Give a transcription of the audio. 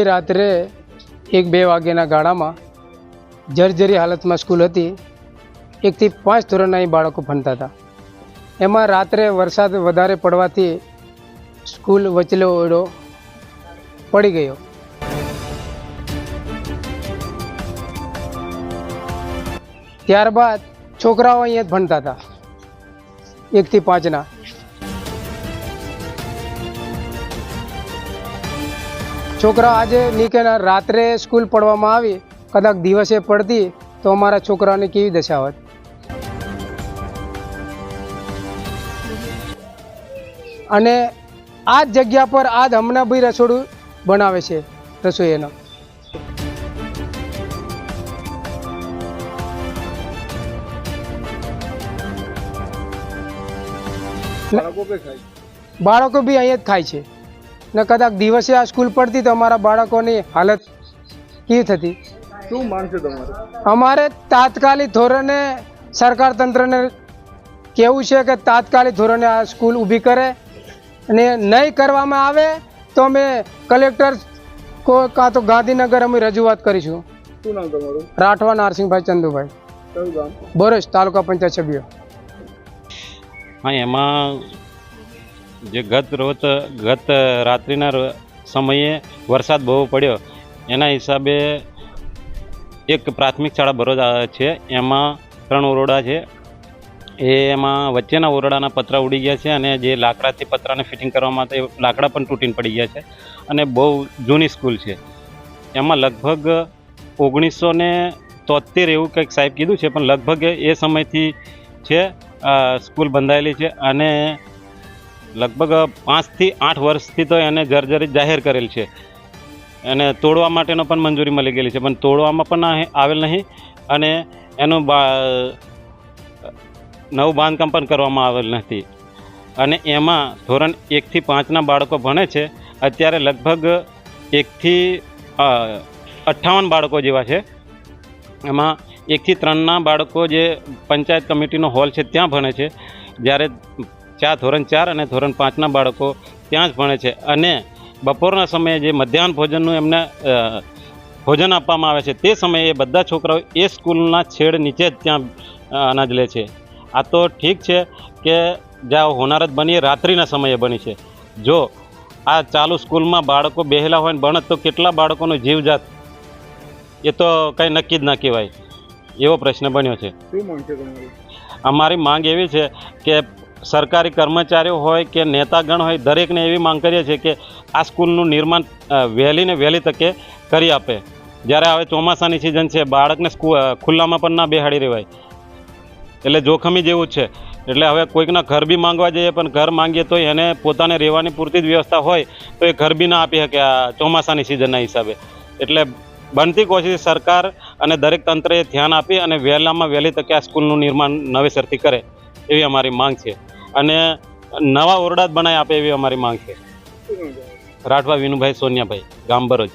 એ રાત્રે એક બે વાગ્યાના ગાળામાં જર્જરી હાલતમાં સ્કૂલ હતી. એકથી પાંચ ધોરણના અહીં બાળકો ભણતા હતા. એમાં રાત્રે વરસાદ વધારે પડવાથી સ્કૂલ વચલો ઓરડો પડી ગયો. ત્યારબાદ છોકરાઓ અહીંયા જ ભણતા હતા. એકથી પાંચના. છોકરાઓ આજે નીકળ્યા રાત્રે સ્કૂલ પડવામાં આવી કદાચ દિવસે પડતી તો અમારા છોકરાઓની કેવી દશા હોત અને આ જ જગ્યા પર આ જ હમણાં બી રસોડું બનાવે છે રસોઈ એનો બાળકો બી અહીંયા જ ખાય છે. ને કદાચ દિવસે આ સ્કૂલ પડતી તો અમારા બાળકોની હાલત કેવી થતી? શું માંગ છે તમારે? અમારે તાત્કાલિક ધોરણે સરકાર તંત્રને કહેવું છે કે તાત્કાલિક ધોરણે આ સ્કૂલ ઊભી કરે અને નહીં કરવામાં આવે તો અમે કલેક્ટર કો કાં તો ગાંધીનગર અમે રજૂઆત કરીશું. શું નામ તમારું? રાઠવા નારસિંહભાઈ ચંદુભાઈ. બોરસ તાલુકા પંચાયત છબીઓ હા એમાં જે ગત રોજ, ગત રાત્રિના સમયે વરસાદ બહુ પડ્યો. એના હિસાબે એક પ્રાથમિક શાળા ભરોજ છે, એમાં ત્રણ ઓરડા છે. એ એમાં વચ્ચેના ઓરડાના પતરા ઉડી ગયા છે અને જે લાકડાથી પતરાને ફિટિંગ કરવા માટે લાકડા પણ તૂટીને પડી ગયા છે અને બહુ જૂની સ્કૂલ છે. એમાં લગભગ ઓગણીસો ને તોતેર એવું કંઈક સાહેબ કીધું છે, પણ લગભગ એ સમયથી છે સ્કૂલ બંધાયેલી છે અને લગભગ પાંચથી આઠ વર્ષથી તો એને જર્જરિત જાહેર કરેલ છે. એને તોડવા માટેનો પણ મંજૂરી મળી ગયેલી છે, પણ તોડવામાં પણ આવેલ નહીં અને એનું નવું બાંધકામ પણ કરવામાં આવેલ નથી. અને એમાં ધોરણ એકથી પાંચના બાળકો ભણે છે, અત્યારે લગભગ એકથી અઠ્ઠાવન બાળકો જેવા છે. એમાં એકથી ત્રણના બાળકો જે પંચાયત કમિટીનો હોલ છે, ત્યાં ભણે છે. જ્યારે ચાર ધોરણ ચાર અને ધોરણ પાંચના બાળકો ત્યાં જ ભણે છે. અને બપોરના સમયે જે મધ્યાહન ભોજનનું એમને ભોજન આપવામાં આવે છે તે સમયે બધા છોકરાઓ એ સ્કૂલના છેડ નીચે જ ત્યાં અનાજ લે છે. આ તો ઠીક છે કે જ્યાં હોનારત બની એ રાત્રિના સમયે બની છે. જો આ ચાલુ સ્કૂલમાં બાળકો બેહેલા હોય ને ભણત તો કેટલા બાળકોનો જીવ જાત? એ તો કંઈ નક્કી જ ના કહેવાય. એવો પ્રશ્ન બન્યો છે. અમારી માંગ એવી છે કે સરકારી કર્મચારીઓ હોય કે નેતાગણ હોય, દરેકને એવી માંગ કરીએ છીએ કે આ સ્કૂલનું નિર્માણ વહેલીને વહેલી તકે કરી આપે. જ્યારે હવે ચોમાસાની સિઝન છે, બાળકને ખુલ્લામાં પણ ના બેહાડી રહેવાય એટલે જોખમી જેવું જ છે. એટલે હવે કોઈકના ઘર બી માંગવા જઈએ, પણ ઘર માંગીએ તો એને પોતાને રહેવાની પૂરતી જ વ્યવસ્થા હોય, તો એ ઘર બી ના આપી શકે આ ચોમાસાની સિઝનના હિસાબે. એટલે બનતી કોશિશ સરકાર અને દરેક તંત્રએ ધ્યાન આપી અને વહેલામાં વહેલી તકે આ સ્કૂલનું નિર્માણ નવેસરથી કરે, એવી અમારી માંગ છે. અને નવા ઓરડા જ બનાવી આપે એવી અમારી માંગ છે. રાઠવા વિનુભાઈ સોનિયાભાઈ ગામ ભરોજ